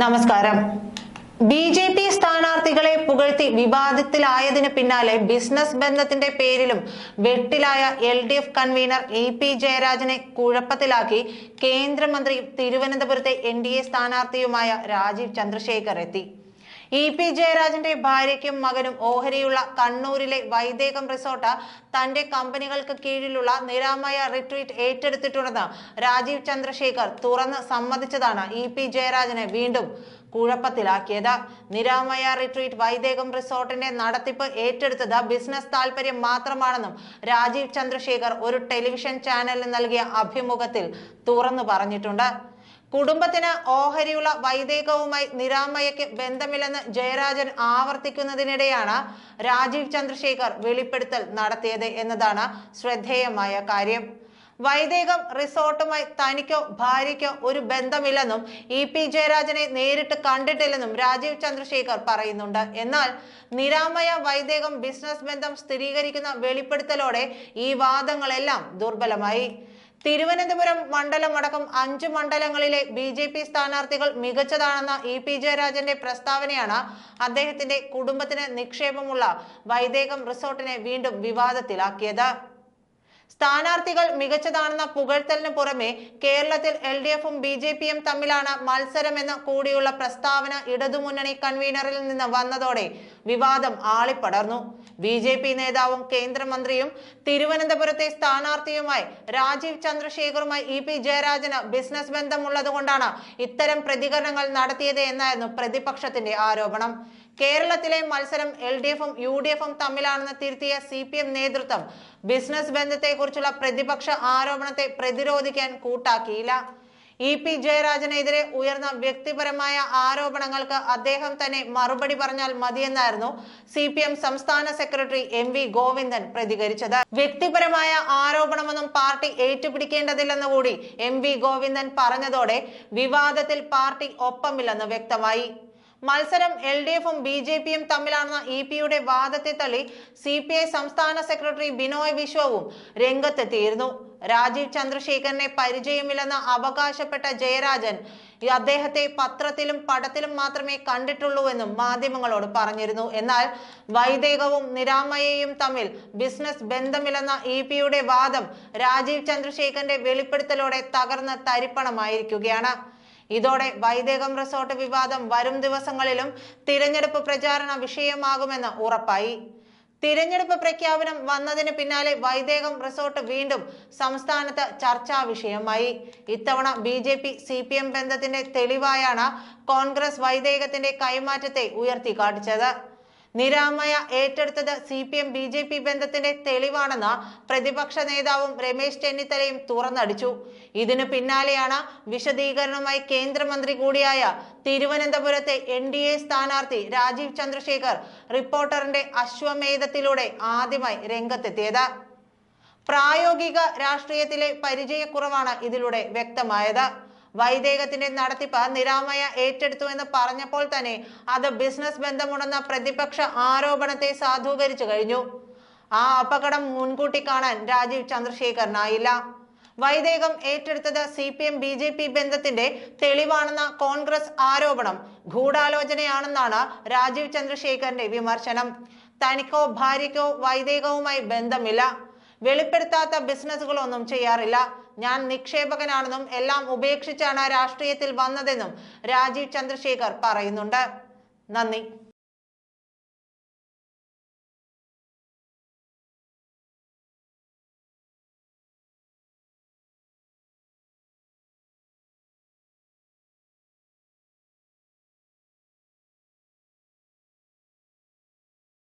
നമസ്കാരം. B J P സ്ഥാനാർത്ഥികളെ പുകഴ്ത്തി വിവാദത്തിലായതിന് പിന്നാലെ ബിസിനസ് ബന്ധത്തിന്റെ പേരിലും വെട്ടിലായ L D F convener A P ജയരാജനെ കുഴപ്പത്തിലാക്കി കേന്ദ്രമന്ത്രിയും തിരുവനന്തപുരത്തെ എൻ ഡി എ സ്ഥാനാർത്ഥിയുമായ രാജീവ് ചന്ദ്രശേഖർ എത്തി. ഇ പി ജയരാജന്റെ ഭാര്യയ്ക്കും മകനും ഓഹരിയുള്ള കണ്ണൂരിലെ വൈദേകം റിസോർട്ട് തന്റെ കമ്പനികൾക്ക് കീഴിലുള്ള നിരാമയ റിട്രീറ്റ് ഏറ്റെടുത്തിട്ടുണ്ടെന്ന് രാജീവ് ചന്ദ്രശേഖർ തുറന്ന് സമ്മതിച്ചതാണ് ഇ പി ജയരാജനെ വീണ്ടും കുഴപ്പത്തിലാക്കിയത്. നിരാമയ റിട്രീറ്റ് വൈദേകം റിസോർട്ടിന്റെ നടത്തിപ്പ് ഏറ്റെടുത്തത് ബിസിനസ് താല്പര്യം മാത്രമാണെന്നും രാജീവ് ചന്ദ്രശേഖർ ഒരു ടെലിവിഷൻ ചാനലിന് നൽകിയ അഭിമുഖത്തിൽ തുറന്നു പറഞ്ഞിട്ടുണ്ട്. കുടുംബത്തിന് ഓഹരിയുള്ള വൈദേകവുമായി നിരാമയ്ക്ക് ബന്ധമില്ലെന്ന് ജയരാജൻ ആവർത്തിക്കുന്നതിനിടെയാണ് രാജീവ് ചന്ദ്രശേഖർ വെളിപ്പെടുത്തൽ നടത്തിയത് എന്നതാണ് ശ്രദ്ധേയമായ കാര്യം. വൈദേകം റിസോർട്ടുമായി തനിക്കോ ഭാര്യയ്ക്കോ ഒരു ബന്ധമില്ലെന്നും ഇ പി ജയരാജനെ നേരിട്ട് കണ്ടിട്ടില്ലെന്നും രാജീവ് ചന്ദ്രശേഖർ പറയുന്നുണ്ട്. എന്നാൽ നിരാമയ വൈദേകം ബിസിനസ് ബന്ധം സ്ഥിരീകരിക്കുന്ന വെളിപ്പെടുത്തലോടെ ഈ വാദങ്ങളെല്ലാം ദുർബലമായി. തിരുവനന്തപുരം മണ്ഡലം അടക്കം അഞ്ച് മണ്ഡലങ്ങളിലെ ബി ജെ പി സ്ഥാനാർത്ഥികൾ മികച്ചതാണെന്ന ഇ പി ജയരാജന്റെ പ്രസ്താവനയാണ് അദ്ദേഹത്തിന്റെ കുടുംബത്തിന് നിക്ഷേപമുള്ള വൈദേകം റിസോർട്ടിനെ വീണ്ടും വിവാദത്തിലാക്കിയത്. സ്ഥാനാർത്ഥികൾ മികച്ചതാണെന്ന പുകഴ്ത്തലിന് പുറമെ കേരളത്തിൽ എൽ ഡി എഫും ബി ജെ പിയും തമ്മിലാണ് മത്സരമെന്ന് കൂടിയുള്ള പ്രസ്താവന ഇടതുമുന്നണി കൺവീനറിൽ നിന്ന് വന്നതോടെ വിവാദം ആളിപ്പടർന്നു. ബി ജെ പി നേതാവും കേന്ദ്രമന്ത്രിയും തിരുവനന്തപുരത്തെ സ്ഥാനാർത്ഥിയുമായി രാജീവ് ചന്ദ്രശേഖറുമായി ഇ പി ജയരാജന് ബിസിനസ് ബന്ധമുള്ളതുകൊണ്ടാണ് ഇത്തരം പ്രതികരണങ്ങൾ നടത്തിയത് എന്നായിരുന്നു പ്രതിപക്ഷത്തിന്റെ ആരോപണം. കേരളത്തിലെ മത്സരം എൽ ഡി എഫും യു ഡി എഫും തമ്മിലാണെന്ന് തിരുത്തിയ സി പി എം നേതൃത്വം ബിസിനസ് ബന്ധത്തെക്കുറിച്ചുള്ള പ്രതിപക്ഷ ആരോപണത്തെ പ്രതിരോധിക്കാൻ കൂട്ടാക്കിയില്ല. ഇ പി ജയരാജനെതിരെ ഉയർന്ന വ്യക്തിപരമായ ആരോപണങ്ങൾക്ക് അദ്ദേഹം തന്നെ മറുപടി പറഞ്ഞാൽ മതിയെന്നായിരുന്നു സി പി എം സംസ്ഥാന സെക്രട്ടറി എം വി ഗോവിന്ദൻ പ്രതികരിച്ചത്. വ്യക്തിപരമായ ആരോപണമൊന്നും പാർട്ടി ഏറ്റുപിടിക്കേണ്ടതില്ലെന്ന് കൂടി എം വി ഗോവിന്ദൻ പറഞ്ഞതോടെ വിവാദത്തിൽ പാർട്ടി ഒപ്പമില്ലെന്ന് വ്യക്തമായി. മത്സരം എൽ ഡി എഫും ബി ജെ പിയും തമ്മിലാണെന്ന ഇ പിയുടെ വാദത്തെ തള്ളി സി പി ഐ സംസ്ഥാന സെക്രട്ടറി ബിനോയ് വിശ്വവും രംഗത്തെത്തിയിരുന്നു. രാജീവ് ചന്ദ്രശേഖരനെ പരിചയമില്ലെന്ന് അവകാശപ്പെട്ട ജയരാജൻ അദ്ദേഹത്തെ പത്രത്തിലും പടത്തിലും മാത്രമേ കണ്ടിട്ടുള്ളൂവെന്നും മാധ്യമങ്ങളോട് പറഞ്ഞിരുന്നു. എന്നാൽ വൈദേകവും നിരാമയെയും തമ്മിൽ ബിസിനസ് ബന്ധമില്ലെന്ന ഇ പിയുടെ വാദം രാജീവ് ചന്ദ്രശേഖരന്റെ വെളിപ്പെടുത്തലോടെ തകർന്ന് തരിപ്പണമായിരിക്കുകയാണ്. ഇതോടെ വൈദേകം റിസോർട്ട് വിവാദം വരും ദിവസങ്ങളിലും തിരഞ്ഞെടുപ്പ് പ്രചാരണ വിഷയമാകുമെന്ന് ഉറപ്പായി. തിരഞ്ഞെടുപ്പ് പ്രഖ്യാപനം വന്നതിന് പിന്നാലെ വൈദേകം റിസോർട്ട് വീണ്ടും സംസ്ഥാനത്ത് ചർച്ചാ വിഷയമായി. ഇത്തവണ B J P C P M ബന്ധത്തിന്റെ തെളിവായാണ് കോൺഗ്രസ് വൈദേകത്തിന്റെ കൈമാറ്റത്തെ ഉയർത്തിക്കാട്ടിച്ചത് നിരാമയ ഏറ്റെടുത്തത് C P M B J P ബന്ധത്തിന്റെ തെളിവാണെന്ന് പ്രതിപക്ഷ നേതാവും രമേശ് ചെന്നിത്തലയും തുറന്നടിച്ചു. ഇതിനു പിന്നാലെയാണ് വിശദീകരണവുമായി കേന്ദ്രമന്ത്രി കൂടിയായ തിരുവനന്തപുരത്തെ എൻ ഡി എ സ്ഥാനാർത്ഥി രാജീവ് ചന്ദ്രശേഖർ റിപ്പോർട്ടറിന്റെ അശ്വമേധത്തിലൂടെ ആദ്യമായി രംഗത്തെത്തിയത്. പ്രായോഗിക രാഷ്ട്രീയത്തിലെ പരിചയക്കുറവാണ് ഇതിലൂടെ വ്യക്തമായത്. വൈദേകത്തിന്റെ നടത്തിപ്പ് നിരാമയ ഏറ്റെടുത്തു എന്ന് പറഞ്ഞപ്പോൾ തന്നെ അത് ബിസിനസ് ബന്ധമുണ്ടെന്ന പ്രതിപക്ഷ ആരോപണത്തെ സാധൂകരിച്ചു കഴിഞ്ഞു. ആ അപകടം മുൻകൂട്ടി കാണാൻ രാജീവ് ചന്ദ്രശേഖറിനായില്ല വൈദേകം ഏറ്റെടുത്തത് C P M B J P ബന്ധത്തിന്റെ തെളിവാണെന്ന കോൺഗ്രസ് ആരോപണം ഗൂഢാലോചനയാണെന്നാണ് രാജീവ് ചന്ദ്രശേഖരന്റെ വിമർശനം. തനിക്കോ ഭാര്യയ്ക്കോ വൈദേകവുമായി ബന്ധമില്ല. വെളിപ്പെടുത്താത്ത ബിസിനസ്സുകളൊന്നും ചെയ്യാറില്ല. ഞാൻ നിക്ഷേപകനാണെന്നും എല്ലാം ഉപേക്ഷിച്ചാണ് രാഷ്ട്രീയത്തിൽ വന്നതെന്നും രാജീവ് ചന്ദ്രശേഖർ പറയുന്നുണ്ട്. നന്ദി.